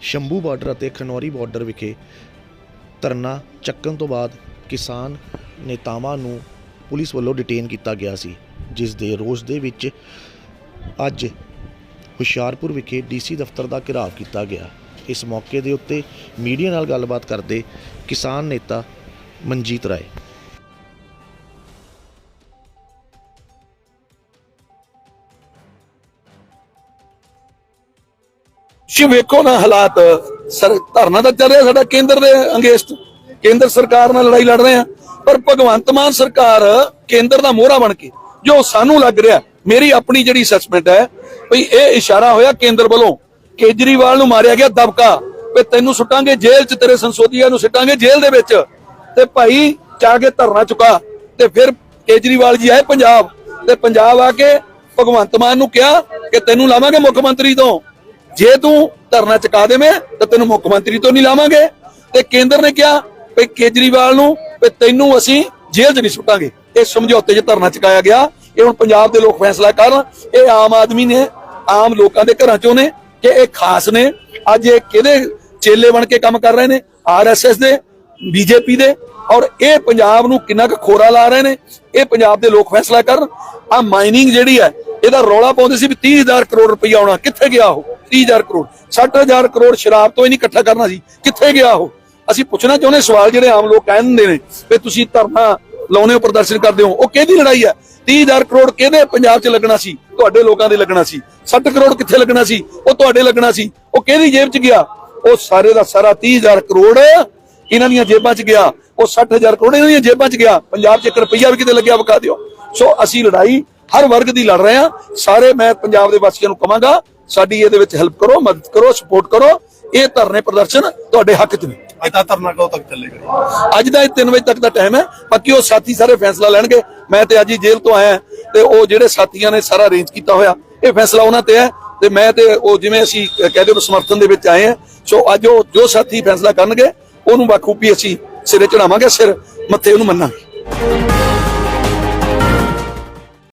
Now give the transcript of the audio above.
Shambhu border ਅਤੇ Khanauri border ਵਿਖੇ ਧਰਨਾ ਚੱਕਣ ਤੋਂ ਬਾਅਦ ਕਿਸਾਨ ਨੇਤਾਵਾਂ ਨੂੰ ਪੁਲਿਸ ਵੱਲੋਂ ਡਿਟੇਨ ਕੀਤਾ ਗਿਆ ਸੀ, ਜਿਸ ਦੇ ਰੋਸ ਦੇ ਵਿੱਚ ਅੱਜ ਹੁਸ਼ਿਆਰਪੁਰ ਵਿਖੇ ਡੀਸੀ ਦਫ਼ਤਰ ਦਾ ਘਿਰਾਵ ਕੀਤਾ ਗਿਆ। ਇਸ ਮੌਕੇ ਦੇ ਉੱਤੇ ਮੀਡੀਆ ਨਾਲ ਗੱਲਬਾਤ ਕਰਦੇ ਕਿਸਾਨ ਨੇਤਾ ਮਨਜੀਤ ਰਾਏ। ਤੁਸੀਂ ਵੇਖੋ ਨਾ ਹਾਲਾਤ, ਸਰ, ਧਰਨਾ ਤਾਂ ਚੱਲ ਰਿਹਾ ਸਾਡਾ ਕੇਂਦਰ ਦੇ ਅੰਗੇਸਟ ਕੇਂਦਰ ਸਰਕਾਰ ਨਾਲ ਲੜਾਈ ਲੜ ਰਹੇ ਆ ਪਰ ਭਗਵੰਤ ਮਾਨ ਸਰਕਾਰ ਕੇਂਦਰ ਦਾ ਮੋਹਰਾ ਬਣ ਕੇ, ਜੋ ਸਾਨੂੰ ਲੱਗ ਰਿਹਾ, ਮੇਰੀ ਆਪਣੀ ਜਿਹੜੀ ਅਸੈਸਮੈਂਟ ਹੈ ਵੀ ਇਹ ਇਸ਼ਾਰਾ ਹੋਇਆ ਕੇਂਦਰ ਵੱਲੋਂ, ਕੇਜਰੀਵਾਲ ਨੂੰ ਮਾਰਿਆ ਗਿਆ ਦਬਕਾ ਵੀ ਤੈਨੂੰ ਸੁੱਟਾਂਗੇ ਜੇਲ੍ਹ 'ਚ, ਤੇਰੇ ਸੰਸੋਧੀਆਂ ਨੂੰ ਸੁੱਟਾਂਗੇ ਜੇਲ੍ਹ ਦੇ ਵਿੱਚ। ਤੇ ਭਾਈ, ਜਾ ਕੇ ਧਰਨਾ ਚੁਕਾ, ਤੇ ਫਿਰ ਕੇਜਰੀਵਾਲ ਜੀ ਆਏ ਪੰਜਾਬ, ਤੇ ਪੰਜਾਬ ਆ ਕੇ ਭਗਵੰਤ ਮਾਨ ਨੂੰ ਕਿਹਾ ਕਿ ਤੈਨੂੰ ਲਾਵਾਂਗੇ ਮੁੱਖ ਮੰਤਰੀ ਤੋਂ। ਜੇ ਤੂੰ ਧਰਨਾ ਚੁਕਾ ਦੇਵੇਂ, ਤਾਂ ਤੈਨੂੰ ਮੁੱਖ ਮੰਤਰੀ ਤੋਂ ਨਹੀਂ ਲਾਵਾਂਗੇ। ਤੇ ਕੇਂਦਰ ਨੇ ਕਿਹਾ ਵੀ ਕੇਜਰੀਵਾਲ ਨੂੰ ਵੀ ਤੈਨੂੰ ਅਸੀਂ ਜੇਲ੍ਹ 'ਚ ਨਹੀਂ ਸੁੱਟਾਂਗੇ। ਇਹ ਸਮਝੌਤੇ 'ਚ ਧਰਨਾ ਚੁਕਾਇਆ ਗਿਆ। ਇਹ ਹੁਣ ਪੰਜਾਬ ਦੇ ਲੋਕ ਫੈਸਲਾ ਕਰਨ। ਇਹ ਆਮ ਆਦਮੀ ਨੇ, ਆਮ ਲੋਕਾਂ ਦੇ ਘਰਾਂ 'ਚੋਂ ਨੇ ਕਿ ਇਹ ਖਾਸ ਨੇ। ਅੱਜ ਇਹ ਕਿਹਦੇ ਚੇਲੇ ਬਣ ਕੇ ਕੰਮ ਕਰ ਰਹੇ ਨੇ? ਆਰਐਸਐਸ ਦੇ ਬੀਜੇਪੀ ਦੇ। ਔਰ ਇਹ ਪੰਜਾਬ ਨੂੰ ਕਿੰਨਾ ਕੁ ਖੋਰਾ ਲਾ ਰਹੇ ਨੇ? ਇਹ ਪੰਜਾਬ ਦੇ ਲੋਕ ਫੈਸਲਾ ਕਰਨ। ਆ ਮਾਈਨਿੰਗ ਜਿਹੜੀ ਹੈ, ਇਹਦਾ ਰੌਲਾ ਪਾਉਂਦੇ ਸੀ ਵੀ 30000 ਕਰੋੜ ਰੁਪਈਆ ਆਉਣਾ। ਕਿੱਥੇ ਗਿਆ ਉਹ? 30000 ਕਰੋੜ 60000 ਕਰੋੜ ਸ਼ਰਾਬ ਤੋਂ ਹੀ ਨਹੀਂ ਇਕੱਠਾ ਕਰਨਾ ਸੀ। ਕਿੱਥੇ ਗਿਆ ਉਹ? ਅਸੀਂ ਪੁੱਛਣਾ ਚਾਹੁੰਦੇ ਸਵਾਲ ਜਿਹੜੇ ਆਮ ਲੋਕ ਕਹਿੰਦੇ ਨੇ ਵੀ ਤੁਸੀਂ ਧਰਨਾ ਲਾਉਨੇ ਹੋ, ਪ੍ਰਦਰਸ਼ਨ ਕਰਦੇ ਹੋ, ਉਹ ਕਿਹਦੀ ਲੜਾਈ ਹੈ? 30000 ਕਰੋੜ ਕਿਹਦੇ ਪੰਜਾਬ 'ਚ ਲੱਗਣਾ ਸੀ? ਤੁਹਾਡੇ ਲੋਕਾਂ ਦੇ ਲੱਗਣਾ ਸੀ। 60 ਕਰੋੜ ਕਿੱਥੇ ਲੱਗਣਾ ਸੀ? ਉਹ ਤੁਹਾਡੇ ਲੱਗਣਾ ਸੀ। ਉਹ ਕਿਹਦੀ ਜੇਬ 'ਚ ਗਿਆ? ਉਹ ਸਾਰੇ ਦਾ ਸਾਰਾ 30000 ਕਰੋੜ ਇਹਨਾਂ ਦੀਆਂ ਜੇਬਾਂ 'ਚ ਗਿਆ। ਉਹ 60000 ਕਰੋੜ ਇਹਨਾਂ ਦੀਆਂ ਜੇਬਾਂ 'ਚ ਗਿਆ। ਪੰਜਾਬ 'ਚ ਇੱਕ ਰੁਪਈਆ ਵੀ ਕਿਤੇ ਲੱਗਿਆ, ਵਿਖਾ ਦਿਓ। ਸੋ ਅਸੀਂ ਲੜਾਈ ਹਰ ਵਰਗ ਦੀ ਲੜ ਰਹੇ ਹਾਂ। ਸਾਰੇ ਮੈਂ ਪੰਜਾਬ ਦੇ ਵਾਸੀਆਂ ਨੂੰ ਕਹਾਂਗਾ ਸਾਡੀ ਇਹਦੇ ਵਿੱਚ ਹੈਲਪ ਕਰੋ ਮਦਦ ਕਰੋ ਸਪੋਰਟ ਕਰੋ। ਇਹ ਧਰਨੇ ਪ੍ਰਦਰਸ਼ਨ ਤੁਹਾਡੇ ਹੱਕ 'ਚ ਨੇ। ਅੱਜ ਦਾ ਧਰਨਾ ਕਦੋਂ ਤੱਕ ਚੱਲੇਗਾ ਅੱਜ ਦਾ ਇਹ 3 ਵਜੇ ਤੱਕ ਦਾ ਟਾਈਮ ਹੈ। ਬਾਕੀ ਉਹ ਸਾਥੀ ਸਾਰੇ ਫੈਸਲਾ ਲੈਣਗੇ। ਮੈਂ ਤੇ ਅੱਜ ਹੀ ਜੇਲ੍ਹ ਤੋਂ ਆਇਆ ਤੇ ਉਹ ਜਿਹੜੇ ਸਾਥੀਆਂ ਨੇ ਸਾਰਾ ਅਰੇਂਜ ਕੀਤਾ ਹੋਇਆ ਇਹ ਫੈਸਲਾ ਉਹਨਾਂ ਤੇ ਹੈ। ਤੇ ਮੈਂ ਤੇ ਉਹ ਜਿਵੇਂ ਅਸੀਂ ਕਹਦੇ ਉਹ ਸਮਰਥਨ ਦੇ ਵਿੱਚ ਆਏ ਆ ਸੋ ਅੱਜ ਉਹ ਜੋ ਸਾਥੀ ਫੈਸਲਾ ਕਰਨਗੇ ਉਹਨੂੰ ਬਾਖੂਬੀ ਅਸੀਂ ਸਿਰੇ ਚੜਾਵਾਂਗੇ ਸਿਰ ਮੱਥੇ ਉਹਨੂੰ ਮੰਨਾਂਗੇ।